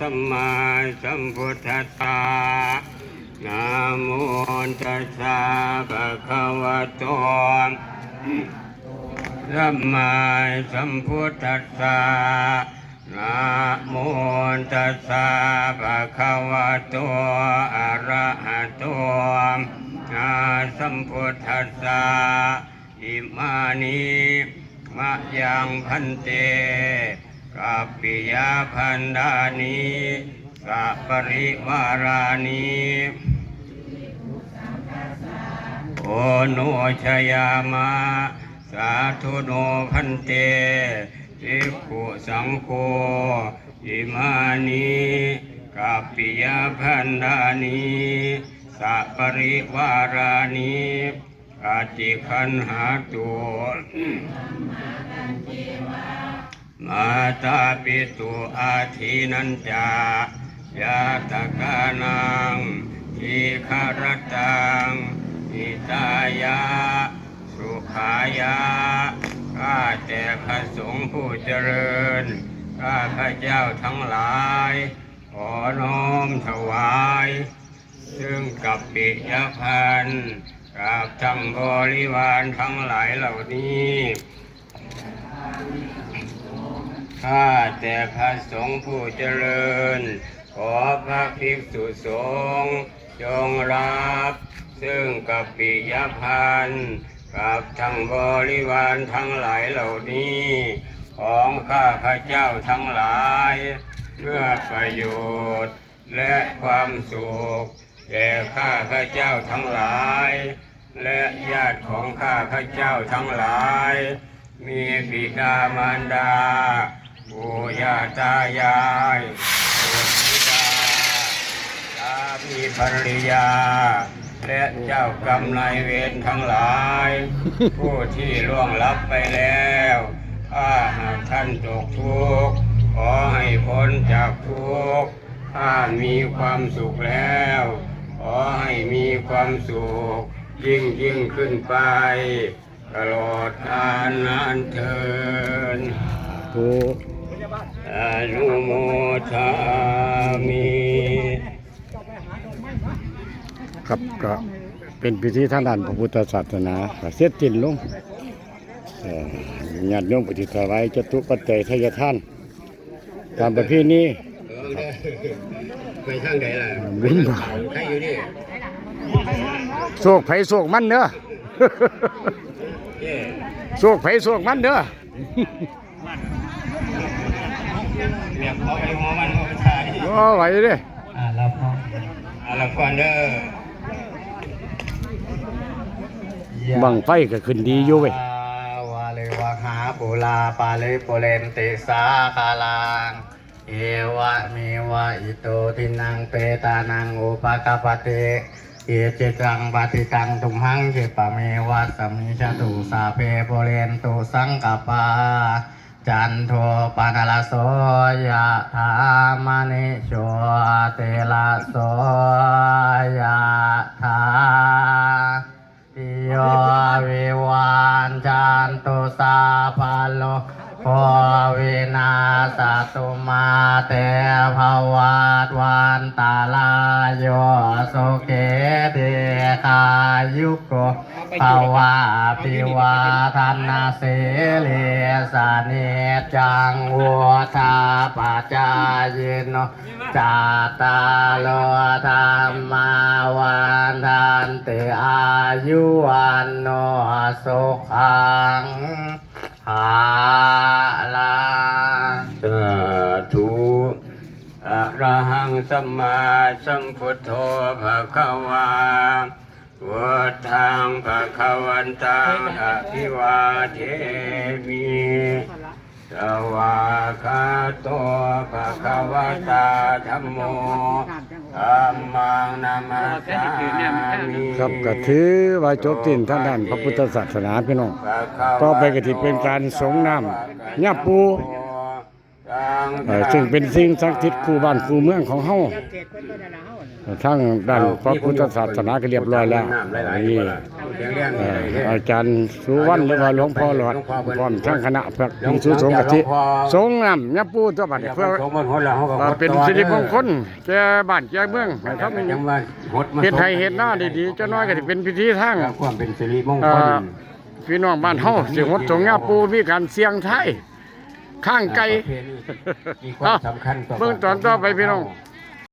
สัมมาสัมพุทธัสสะนะโมตัสสะภะคะวะโตสัมมาสัมพุทธัสสะนะโมตัสสะภะคะวะโตอะระหะโตนะสัมพุทธัสสะอิมานิมะยังพันเต กัปปิยาพันดานิสัปริวารานิโอโนชยามะสาธุโนพันเตภิกขุสังโฆอิมานิกัปปิยาพันดานิสัปริวารานิปฏิคันหาตุ มาตาปิตุอาทินันจายาตกานังทีคารตังอิตายา สุขายา ข้าแต่พระสงฆ์ผู้เจริญ ข้าพระเจ้าทั้งหลาย ขอน้อมถวาย ซึ่งกับปิยพันธ์กับทั้งบริวารทั้งหลายเหล่านี้ ข้าแต่พระสงฆ์ผู้เจริญ ขอพระภิกษุสงฆ์จงรับ ซึ่งกับปิยพันธ์กับทั้งบริวารทั้งหลายเหล่านี้ ของข้าพระเจ้าทั้งหลาย เพื่อประโยชน์และความสุขแก่ข้าพระเจ้าทั้งหลาย และญาติของข้าพระเจ้าทั้งหลาย มีบิดามารดา ปู่ย่าตายายบุตรธิดาสามีภรรยา และเจ้ากรรมนายเวรทั้งหลาย ผู้ที่ล่วงลับไปแล้วถ้าหากท่านตกทุกข์ขอให้พ้นจากทุกข์ถ้ามีความสุขแล้ว ขอให้มีความสุข ยิ่งยิ่งขึ้นไปตลอดกาลนานเทิน ถูก อนุโมทามิครับก็เป็นพิธีทางด้านพระพุทธศาสนาก็เสร็จสิ้นลงเอ่อญาติโยมปฏิถวายจตุปัจจัยทายทาน ตามประเพณีไปทางไหนล่ะบุญบ่าใครอยู่นี่โศกไผโศกมันเด้อเย้โศกไผโศกมันเด้อเรียกเขาไปหัวมันหัวชายโอ้ไหวเด้ออ่าแล้วพออ่าแล้วก่อนเด้อบังไฟก็ขึ้นดีอยู่เว้ยวาเลวะหาปุลาปาเลโปเลนติสาคาลังเอวะเมวะอิโตทินังเปตานังอุปกปปติเอจิตังปฏิตังตุมหังเจปะเมวะสมิชตุสาเพโปเลนตุสังกปา จันโทปนลโสยะธามนิโชเตละโสยะธาติโยวิวันจันตุสาพาโล โควินาสตุมาเตภวัตวันตาลายโยสุเกเดคายุโกภวะปิวาทันนาเสเลสาเนจังวัวทาปัจจายโนจาตาโลธรรมาวันทันเตอายุวันโนสุขัง หาลังสาธุอะระหังสัมมาสัมพุทโธภะคะวาวัฏทางภะคะวันตังอภิวาเทมิสวาคาโตภะคะวะตาธัมโม ธรรมังนามาสามิครับก็ถือว่าจบสิ้นท่านด้านพระพุทธศาสนาพี่น้องต่อไปก็สิเป็นการสงน้ำย่าปู เอ่อซึ่งเป็นสิ่งศักดิ์สิทธิ์คู่บ้านคู่เมืองของเฮาทางด้านพระพุทธศาสนาก็เรียบร้อยแล้วนี่เอ่ออาจารย์สุวรรณหรือว่าหลวงพ่อหลอดพร้อมทั้งคณะพระภิกษุสงฆ์กะทิสงฆ์นำยาปูตัวบัดนี้เพื่อสมบูรณ์คนละเขาก็เอ่อเป็นสิริมงคลแก่บ้านแก่เมืองให้ทำยังว่าหดมาเฮ็ดให้เฮ็ดหน้าดีๆเจ้าน้อยก็สิเป็นพิธีทางความเป็นสิริมงเอ่คลอพี่น้องบ้านเฮาสิงดสงยาปูมีการเสียงไทาย ข้างไกลมีความสำคัญต่อเบิ่งตอนต่อไปพี่น้องเ